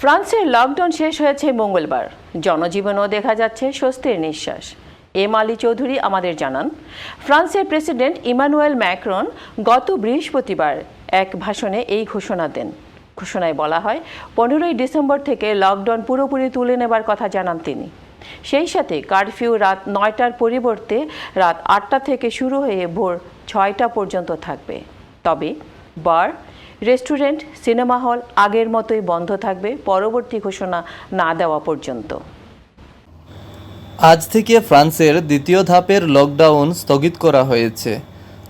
ফ্রান্সের লকডাউন শেষ হয়েছে মঙ্গলবার। জনজীবনেও দেখা যাচ্ছে স্বস্তির নিঃশ্বাস। এম আলী চৌধুরী আমাদের জানান, ফ্রান্সের প্রেসিডেন্ট ইমানুয়েল ম্যাক্রন গত বৃহস্পতিবার এক ভাষণে এই ঘোষণা দেন। ঘোষণায় বলা হয়, পনেরোই ডিসেম্বর থেকে লকডাউন পুরোপুরি তুলে নেবার কথা জানান তিনি। সেই সাথে কারফিউ রাত নয়টার পরিবর্তে রাত আটটা থেকে শুরু হয়ে ভোর ছয়টা পর্যন্ত থাকবে। তবে বার রেস্টুরেন্ট, সিনেমা হল আগের মতোই বন্ধ থাকবে, পরবর্তী ঘোষণা না দেওয়া পর্যন্ত। আজ থেকে ফ্রান্সের দ্বিতীয় ধাপের লকডাউন স্থগিত করা হয়েছে।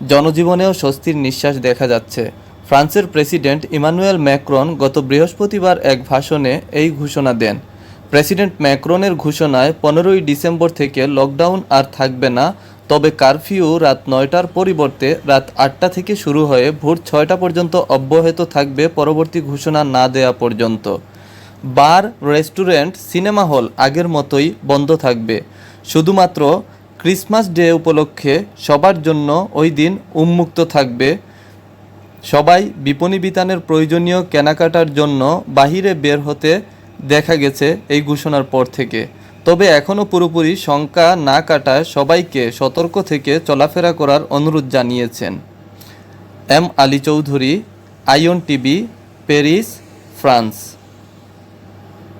জনজীবনেও স্বস্তির নিঃশ্বাস দেখা যাচ্ছে। ফ্রান্সের প্রেসিডেন্ট ইমানুয়েল ম্যাক্রন গত বৃহস্পতিবার এক ভাষণে এই ঘোষণা দেন। প্রেসিডেন্ট ম্যাক্রনের ঘোষণায় পনেরোই ডিসেম্বর থেকে লকডাউন আর থাকবে না তবে কারফিউ রাত নয়টার পরিবর্তে রাত আটটা থেকে শুরু হয়ে ভোর ছয়টা পর্যন্ত অব্যাহত থাকবে পরবর্তী ঘোষণা না দেয়া পর্যন্ত। বার, রেস্টুরেন্ট, সিনেমা হল আগের মতোই বন্ধ থাকবে। শুধুমাত্র ক্রিসমাস ডে উপলক্ষে সবার জন্য ওই দিন উন্মুক্ত থাকবে। সবাই বিপণী বিতানের প্রয়োজনীয় কেনাকাটার জন্য বাহিরে বের হতে দেখা গেছে এই ঘোষণার পর থেকে। তবে এখনও পুরোপুরি শঙ্কা না কাটায় সবাইকে সতর্ক থেকে চলাফেরা করার অনুরোধ জানিয়েছেন এম আলী চৌধুরী আইয়ন টিভি, প্যারিস, ফ্রান্স।